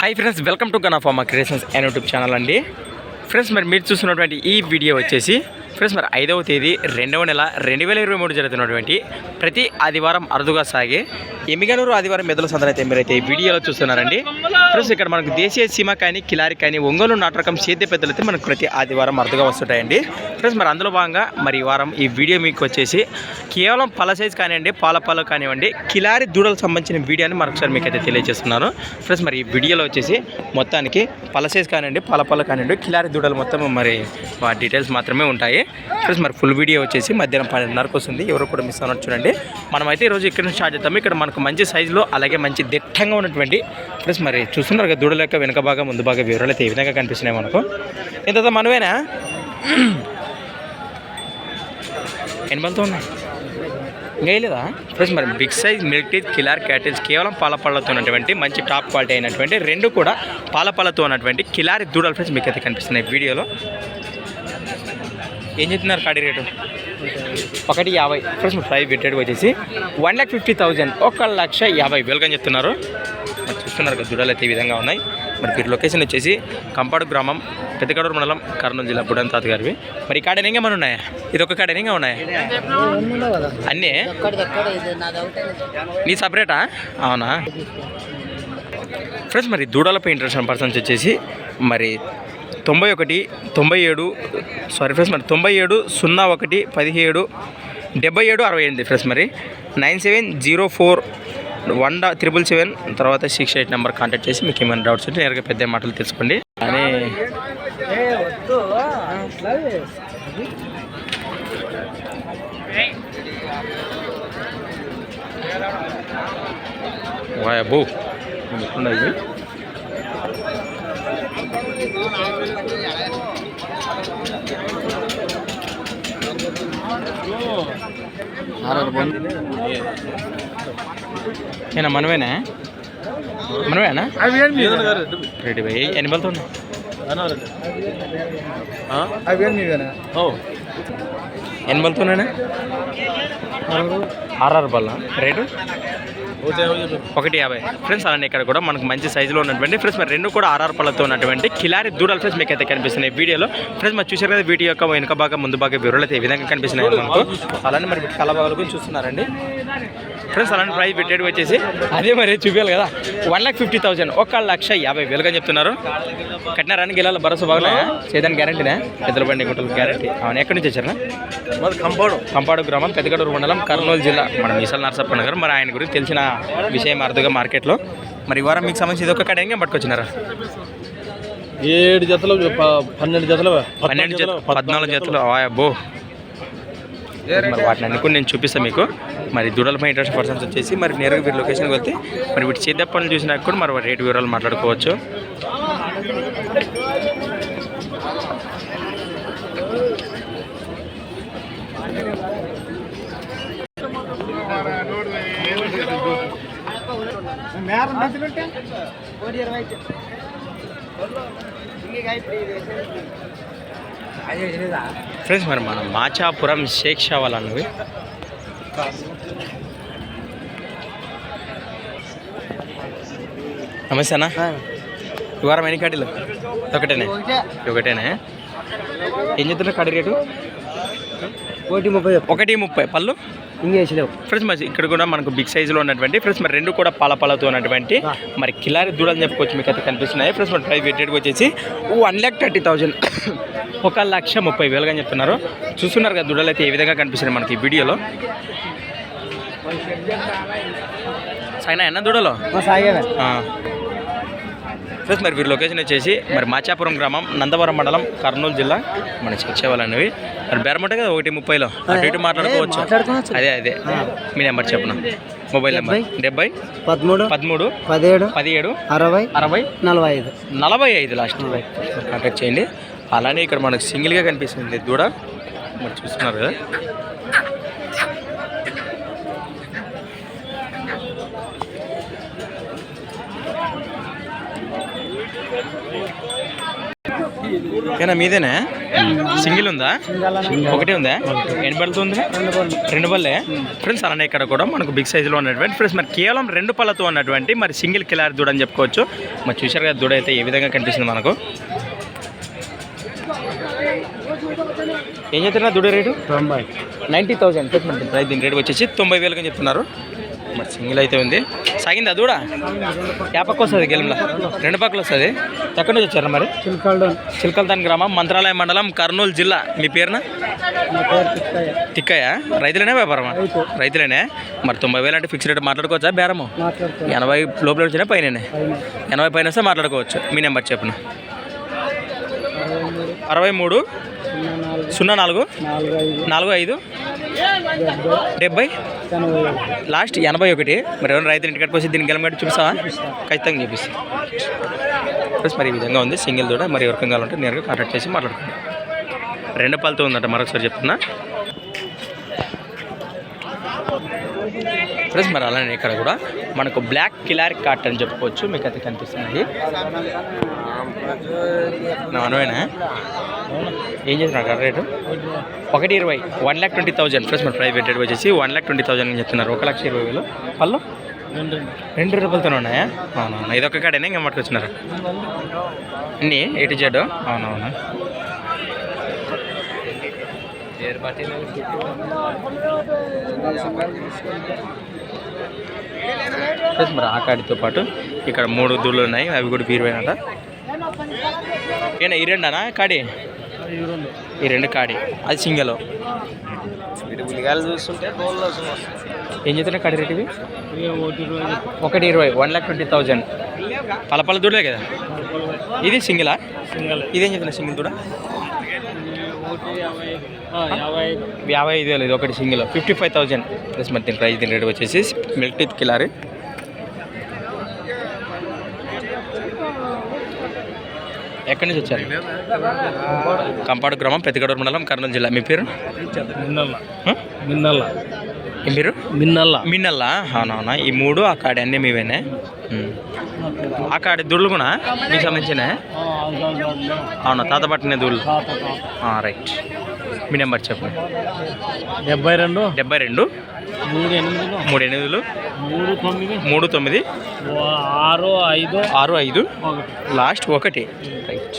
Hi friends welcome to Ganafama creations and YouTube channel అండి. Friends మరి మీరు చూసినటువంటి ఈ వీడియో వచ్చేసి ఫ్రెండ్స్ మరి ఐదవ తేదీ రెండవ నెల రెండు వేల ఇరవై మూడు జరుగుతున్నటువంటి ప్రతి ఆదివారం అరుదుగా సాగే ఎమిగనూరు ఆదివారం మెదల సందన అయితే మీరైతే ఈ వీడియోలో చూస్తున్నారండి. ఫ్రెండ్స్ ఇక్కడ మనకు దేశీయ సీమ కానీ కిలారి కానీ ఒంగోలు నాటకం సేద్య పెద్దలు అయితే మనకు ప్రతి ఆదివారం అరుదుగా వస్తుంటాయండి. ఫ్రెండ్స్ మరి అందులో భాగంగా మరి ఈ వారం ఈ వీడియో మీకు వచ్చేసి కేవలం పల సైజ్ కానివ్వండి పాల పాలు కానివ్వండి కిలారి దూడలకు సంబంధించిన వీడియోని మరొకసారి మీకు అయితే తెలియజేస్తున్నాను. ఫ్రెండ్స్ మరి ఈ వీడియోలో వచ్చేసి మొత్తానికి పల సైజ్ కానివ్వండి పాల పాలు కానివ్వండి కిలారి దూడలు మొత్తం మరి ఆ డీటెయిల్స్ మాత్రమే ఉంటాయి. ఫ్రెండ్స్ మరి ఫుల్ వీడియో వచ్చేసి మధ్యాహ్నం పన్నెండున్నరకు వస్తుంది. ఎవరు కూడా మిస్ అవ్వనట్టు చూడండి. మనమైతే ఈరోజు ఇక్కడ నుంచి స్టార్ట్ చేద్దాము ఇక్కడ మనకు మంచి సైజులో అలాగే మంచి దిట్టంగా ఉన్నటువంటి ఫ్రెండ్స్ మరి చూస్తున్నారు కదా దూడల యొక్క వెనుక భాగం ముందు భాగం వివరాలు అయితే ఏ విధంగా కనిపిస్తున్నాయి మనకు. ఇంత మనమేనా ఎనిమిదితో ఉన్నాయి? ఇంకా లేదా? ఫ్రెండ్స్ మరి big size milk teeth Khillar cattles కేవలం పాలపళ్ళతో ఉన్నటువంటి మంచి టాప్ క్వాలిటీ అయినటువంటి రెండు కూడా పాలపళ్ళతో ఉన్నటువంటి కిలారి దూడలు ఫ్రెండ్స్ మీకు అయితే కనిపిస్తున్నాయి వీడియోలో. ఏం చెప్తున్నారు కాడి రేటు? ఒకటి యాభై. ఫ్రెండ్స్ ప్రైస్ పెట్టేది వచ్చేసి వన్ ల్యాక్ ఫిఫ్టీ థౌజండ్ ఒక లక్ష యాభై వేలుగా చెప్తున్నారు. మరి చూస్తున్నారు కదా దూడలు అయితే ఈ విధంగా ఉన్నాయి. మరి వీరి లొకేషన్ వచ్చేసి కంపాడు గ్రామం పెద్దకడూరు మండలం కర్నూలు జిల్లా బుడన్ తాత గారివి మరి ఈ కాడ ఏమైనా ఉన్నాయా? ఇది ఒక కాడ ఏమైనా ఉన్నాయా? అన్నీ? నీ సపరేటా అవునా? ఫ్రెండ్స్ మరి దూడలపై ఇంట్రెస్ట్ పర్సన్స్ వచ్చేసి మరి తొంభై ఒకటి తొంభై ఏడు సారీ ఫ్రెండ్స్ మరి తొంభై ఏడు సున్నా ఒకటి పదిహేడు డెబ్బై ఏడు అరవై ఎనిమిది ఫ్రెండ్స్ మరి nine seven zero four one డా త్రిబుల్ సెవెన్. తర్వాత సిక్స్ ఎయిట్ నెంబర్ కాంటాక్ట్ చేసి మీకు ఏమైనా డౌట్స్ ఉంటే నేరుగా పెద్ద మాటలు తెలుసుకోండి. అని వాయబ్బో ఎట్లున్నాయి ఏనా మనమేనా మనమేనా రెడీ బై ఎన్ని బలతో ఉన్నాయి ఓ ఎన్ని బలతో ఉన్నాయా ఆర్ఆర్ బల్ల రేటు ఒకటి యాభై. ఫ్రెండ్స్ అలానే ఇక్కడ కూడా మనకు మంచి సైజులో ఉన్నటువంటి ఫ్రెండ్స్ మరి రెండు కూడా ఆర్ఆర్ పళ్ళతో ఉన్నటువంటి కిలారి దూడలు ఫ్రెండ్స్ మీకు అయితే కనిపిస్తున్నాయి వీడియోలో. ఫ్రెండ్స్ మరి చూసారు కదా వీడియో యొక్క వెనుక భాగం ముందు భాగం వివరాలు అయితే ఈ విధంగా కనిపిస్తున్నాయి మనకు. అలానే మరి కళ భాగాలు కూడా చూస్తున్నారండి. ఫ్రెండ్స్ అలాంటి ప్రైస్ పెట్టేది వచ్చేసి అదే మరి చూపించాలి కదా. వన్ లాక్ ఫిఫ్టీ థౌసండ్ ఒక లక్ష యాభై వేలుగా చెప్తున్నారు. కట్టినారని గెలాలి భరోసా బాగున్నాయా చేదానికి గ్యారంటీనా పెద్దల బండి గుంటలు గ్యారంటీ అవును ఎక్కడి నుంచి వచ్చారా? మాది కంపౌండ్. కంపాడు గ్రామం పెద్దగడూరు మండలం కర్నూలు జిల్లా. మన మీసాల నరసప్ప నగర్. మరి ఆయన గురించి తెలిసిన విషయం అర్థగా మార్కెట్లో. మరి ఈ వారం మీకు సంబంధించి ఇది ఒక కడ పట్టుకొచ్చినారా? ఏడు జతలు పన్నెండు జతలు పన్నెండు జత పద్నాలుగు జతలు అబ్బో. మరి వాటిని అన్ని కూడా నేను చూపిస్తాను మీకు. మరి దూడలపై ఇంట్రెస్ట్ పర్సన్స్ వచ్చేసి మరి నేరుగా వీరి లొకేషన్కి వెళ్తే మరి వీటి చేద్ద పనులు చూసినాక కూడా మరి రేటు వివరాలు మాట్లాడుకోవచ్చు. ఫ్రెండ్స్ మరి మనం మాచాపురం షేక్ షా వాళ్ళవి నమస్తే అన్న. ఈ వారం ఎన్ని కడ్డీలు ఒకటేనే. ఒకటేనే. ఏం చెప్తున్నా కడ్డీ రేటు? ఒకటి ముప్పై ఒకటి ముప్పై. పళ్ళు? ఇంకేసిలేవు ఫ్రెండ్స్ మరి ఇక్కడ కూడా మనకు బిగ్ సైజులో ఉన్నటువంటి ఫ్రెండ్స్ మరి రెండు కూడా పాల పాలతో ఉన్నటువంటి మరి కిలారి దూడలు చెప్పుకోవచ్చు మీకు అయితే కనిపిస్తున్నాయి. ఫ్రెండ్స్ మరి ప్రైస్ రేట్ వచ్చేసి వన్ ల్యాక్ థర్టీ థౌజండ్ ఒక లక్ష ముప్పై వేలుగా చెప్తున్నారు. చూస్తున్నారు కదా దూడలు అయితే ఏ విధంగా కనిపిస్తున్నాయి మనకి ఈ వీడియోలో. సైనా ఎన్న దూడలో? ఫ్రెండ్స్ మరి వీరి లొకేషన్ వచ్చేసి మరి మాచాపురం గ్రామం నందవరం మండలం కర్నూలు జిల్లా. మన వచ్చేవాళ్ళనివి. మరి బేరం ఉంటాయి కదా ఒకటి ముప్పైలో అటు ఇటు మాట్లాడుకోవచ్చు. మాట్లాడుకోవచ్చు. అదే అదే. మీ నెంబర్ చెప్పను? Mobile number. డెబ్బై పదమూడు పదమూడు పదిహేడు పదిహేడు అరవై అరవై నలభై ఐదు నలభై ఐదు లాస్ట్. కాంటాక్ట్ చేయండి. అలానే ఇక్కడ మనకు సింగిల్గా కనిపిస్తుంది దూడ. మరి చూస్తున్నారు కదా. ఏనా మీదేనా? సింగిల్ ఉందా? ఒకటి ఉందా? ఎన్ని బళ్ళతో ఉంది? రెండు బల్లే ఫ్రెండ్స్ అలానే ఇక్కడ కూడా మనకు బిగ్ సైజులో ఉన్నటువంటి ఫ్రెండ్స్ మరి కేవలం రెండు పళ్ళతో ఉన్నటువంటి మరి సింగిల్ కిలార్ దూడ అని చెప్పుకోవచ్చు. మరి చూశారు కదా దూడ అయితే ఏ విధంగా కనిపిస్తుంది మనకు? ఏం చెప్తున్నా దూడ రేటు? తొంభై. నైంటీ థౌసండ్ ప్రైస్ దీని రేట్ వచ్చేసి తొంభై వేలుగా చెప్తున్నారు. మరి సింగిల్ అయితే ఉంది. సాగిందా దూడ? యా పక్క వస్తుంది గెలంలో రెండు పక్కలు వస్తుంది. ఎక్కడి నుంచి వచ్చారా మరి? చిల్కల్తాన్ గ్రామం మంత్రాలయ మండలం కర్నూలు జిల్లా. మీ పేరున? తిక్కయ్య. రైతులేనే వ్యాపారమా? రైతు. రైతులేనే? మరి తొంభై వేలు అంటే ఫిక్స్ రేట్ మాట్లాడుకోవచ్చా బేరము? ఎనభై లోపల వచ్చినా పైన. ఎనభై పైన వస్తే మాట్లాడుకోవచ్చు. మీ నెంబర్ చెప్పిన అరవై మూడు. సున్నా నాలుగు. నాలుగు ఐదు. డెబ్బై? లాస్ట్ ఎనభై ఒకటి. మరి ఎవరైనా రైతులు ఇంటికి కట్టుకొచ్చి దీన్ని గెలమట్టి చూపిస్తావా? ఖచ్చితంగా చూపిస్తా. ప్లస్ మరి ఈ విధంగా ఉంది. సింగిల్ దూడ మరి ఎవరికం కావాలంటే నేరుగా కాంటాక్ట్ చేసి మాట్లాడుకుందాం. రెండు పాలతో ఉందంట మరొకసారి చెప్తున్నా. ఫ్రెండ్స్ మరి అలానే ఇక్కడ కూడా మనకు బ్లాక్ కిలార్ కాట్ అని చెప్పుకోవచ్చు. మీకు అయితే కనిపిస్తుంది. నా ఏం చేస్తున్నారు రేటు? ఒకటి ఇరవై one lakh twenty thousand friends మరి ప్రైవేట్ రేట్ వచ్చేసి వన్ ల్యాక్ ట్వంటీ థౌజండ్ అని చెప్తున్నారు. ఒక లక్ష ఇరవై వేలు. పళ్ళు? రెండు రూపాయలతో ఉన్నాయా? అవునవును. ఇది ఒక కాడేనా? ఇంకా మట్టుకొచ్చినారు అన్నీ ఎటు జెడ్ అవునవును. ప్లస్ మరి ఆ కాడితో పాటు ఇక్కడ మూడు దూళ్ళు ఉన్నాయి. అవి కూడా బీరువైనట. ఏనా ఈ రెండానా? కాడి? ఈ రెండు కాడి. అది సింగల్. ఏం చెప్తున్నా కాడి రేట్ ఇవి? ఒకటి ఇరవై వన్ ల్యాక్ ట్వంటీ థౌజండ్. పలపల దూడలే కదా? ఇది సింగిలా? ఇదేం చెప్తున్నా సింగిల్ దూడ? యాభై ఐదు. వేలు ఇది ఒకటి single. Fifty five thousand. Plus మరి దీని ప్రైస్ దీని రేట్ వచ్చేసి మిల్క్ టీత్ కిలారి. ఎక్కడి నుంచి వచ్చారు? కంపాడు గ్రామం పెద్దగడూరు మండలం కర్నూలు జిల్లా. మీ పేరు? మిన్నల్ల. పేరు? మిన్నల్ల. మిన్నల్లా. అవునవునా. ఈ మూడు ఆ కాడి అన్నీ మీవేనే? ఉమ్. ఆ కాడి దుళ్ళు కూడా మీకు సంబంధించిన అవునా తాత పట్టిన దుళ్ళు? రైట్. మీ నెంబర్ చెప్పండి డెబ్బై రెండు. డెబ్బై రెండు. మూడు ఎనిమిదిలో. మూడు ఎనిమిదిలు. మూడు తొమ్మిది. మూడు తొమ్మిది. ఆరు ఐదు. ఆరు ఐదు. లాస్ట్ ఒకటి. రైట్.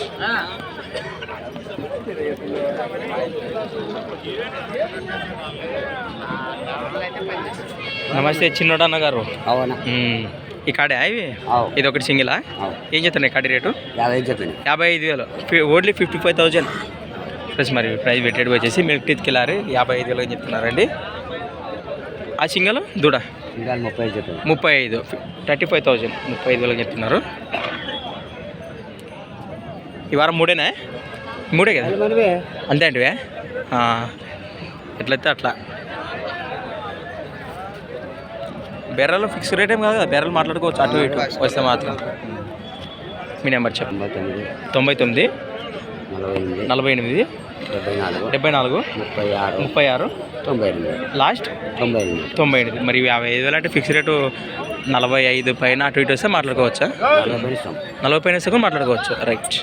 నమస్తే చిన్నోడన్న గారు అవునా. ఈ కాడే ఇవి? అవు. ఇది ఒకటి సింగిలా. ఏం చెప్తున్నాయి కాడి రేటు? యాభై చెప్పండి. యాభై ఐదు వేలు. Only fifty five thousand. Plus మరి ప్రైస్ పెట్టేది వచ్చేసి మిల్క్ టీత్ కిలారి యాభై ఐదు వేలు అని చెప్తున్నారండి. ఆ సింగల్ దూడ? ముప్పై చెప్పండి. ముప్పై ఐదు. Thirty five thousand. ముప్పై ఐదు వేలు చెప్తున్నారు. ఈ వారం మూడేనా? మూడే కదా? అంతే అంటివే? ఆ, ఎట్లయితే అట్లా. బెర్రలో ఫిక్స్ రేట్ ఏం కాదు కదా బెర్రలు మాట్లాడుకోవచ్చు అటు ఇటు వస్తే మాత్రం. మీ నెంబర్ చెప్పండి. తొంభై తొమ్మిది నలభై ఎనిమిది. డెబ్బై నాలుగు. డెబ్బై నాలుగు ముప్పై ఆరు. ముప్పై ఆరు. తొంభై ఎనిమిది. లాస్ట్ తొంభై ఎనిమిది. తొంభై ఎనిమిది. మరి యాభై ఐదు వేలు అంటే ఫిక్స్ రేటు? నలభై ఐదు పైన అటు ఇటు వస్తే మాట్లాడుకోవచ్చా? నలభై పైన వస్తే. కూడా మాట్లాడుకోవచ్చు. రైట్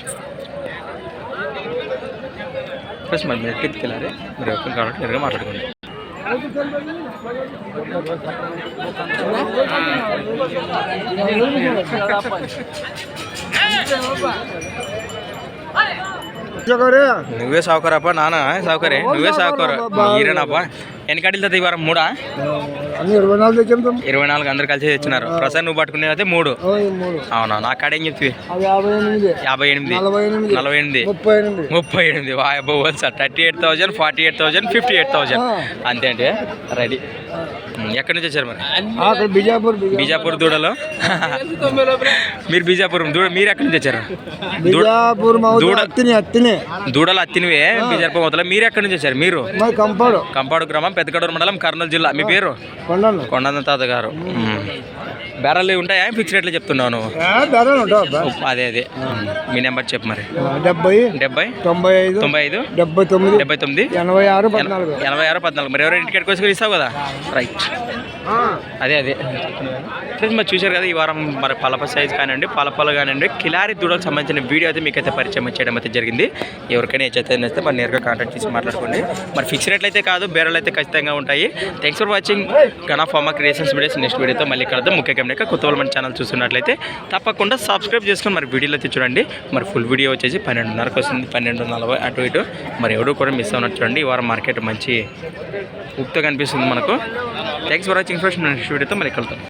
ప్లస్ మరి మీరు టిప్కి వెళ్ళాలి. మీరు ఎవరికి కాబట్టి నేరుగా మాట్లాడుకోండి. నువ్వే సావుకారప్ప నాన్న సావుకారే నువ్వే సావుకారు మీరేనాప్పా ఎన్ని కట్టిల్ ఈ వారం? మూడా? ఇరవై నాలుగు చెప్తాం ఇరవై నాలుగు అందరు కలిసి తెచ్చినారు. ప్రసాద్ నువ్వు పట్టుకునే అయితే మూడు. అవునా? నా కాడ ఏం చెప్తివి అది యాభై ఎనిమిది. నలభై ఎనిమిది. ముప్పై ఎనిమిది. ఎనిమిది. వాయబోల్ sir. Thirty eight thousand forty eight thousand fifty eight thousand. అంతే అంటే రెడీ. ఎక్కడి నుంచి వచ్చారు మరి? అక్కడ బిజాపూర్ బీజాపూర్. దూడలో? మీరు బీజాపురం దూడ మీరు ఎక్కడి నుంచి వచ్చారు? బిజాపూర్ దూడ అత్తిని అత్తిని. దూడలు అత్తినవే? బీజాపురం మొదల మీరు ఎక్కడి నుంచి వచ్చారు? మీరు? కంపాడు. కంపాడు గ్రామం పెద్దకడూరు మండలం కర్నూలు జిల్లా. మీ పేరు? కొండను కొండంత తాత గారు. బేరాలు ఉంటాయా? ఫిక్స్ రేట్లు చెప్తున్నావు నువ్వు. ఏ, ధరలు ఉంటావు అబ్బా. అదే అదే. మీ నెంబర్ చెప్పు మరి. డెబ్బై డెబ్బై తొంభై ఐదు తొంభై ఐదు డెబ్బై తొమ్మిది డెబ్బై తొమ్మిది ఎనభై ఆరు పద్నాలుగు. ఎనభై ఆరు పద్నాలుగు. మరి ఎవరైనా ఇంటికి వచ్చి ఇస్తావు కదా? రైట్ అదే అదే. ఫ్రెండ్స్ మరి చూశారు కదా ఈ వారం మరి పలప సైజ్ కానివ్వండి పలపలు కానివ్వండి కిలారి దూడలకు సంబంధించిన వీడియో అయితే మీకైతే పరిచయం చేయడం అయితే జరిగింది. ఎవరికైనా ఏదైతే నచ్చితే మరి నేరుగా కాంటాక్ట్ చేసి మాట్లాడుకోండి. మరి ఫిక్స్ రేట్లు అయితే కాదు బేరాలు అయితే ఖచ్చితంగా ఉంటాయి. Thanks for watching Gana Farma creations videos next వీడియోతో మళ్ళీ కలుద్దాం. టైం లేక కొత్త వాళ్ళు మన ఛానల్ చూస్తున్నట్లయితే తప్పకుండా సబ్స్క్రైబ్ చేసుకుని మరి వీడియోలో చూడండి. మరి ఫుల్ వీడియో వచ్చేసి పన్నెండున్నరకు వస్తుంది. పన్నెండు నలభై అటు ఇటు. మరి ఎవడు కూడా మిస్ అవునట్టు చూడండి. ఈ వారం మార్కెట్ మంచి ఉప్తో కనిపిస్తుంది మనకు. Thanks for watching friends next వీడియోతో మరి కలుద్దాం.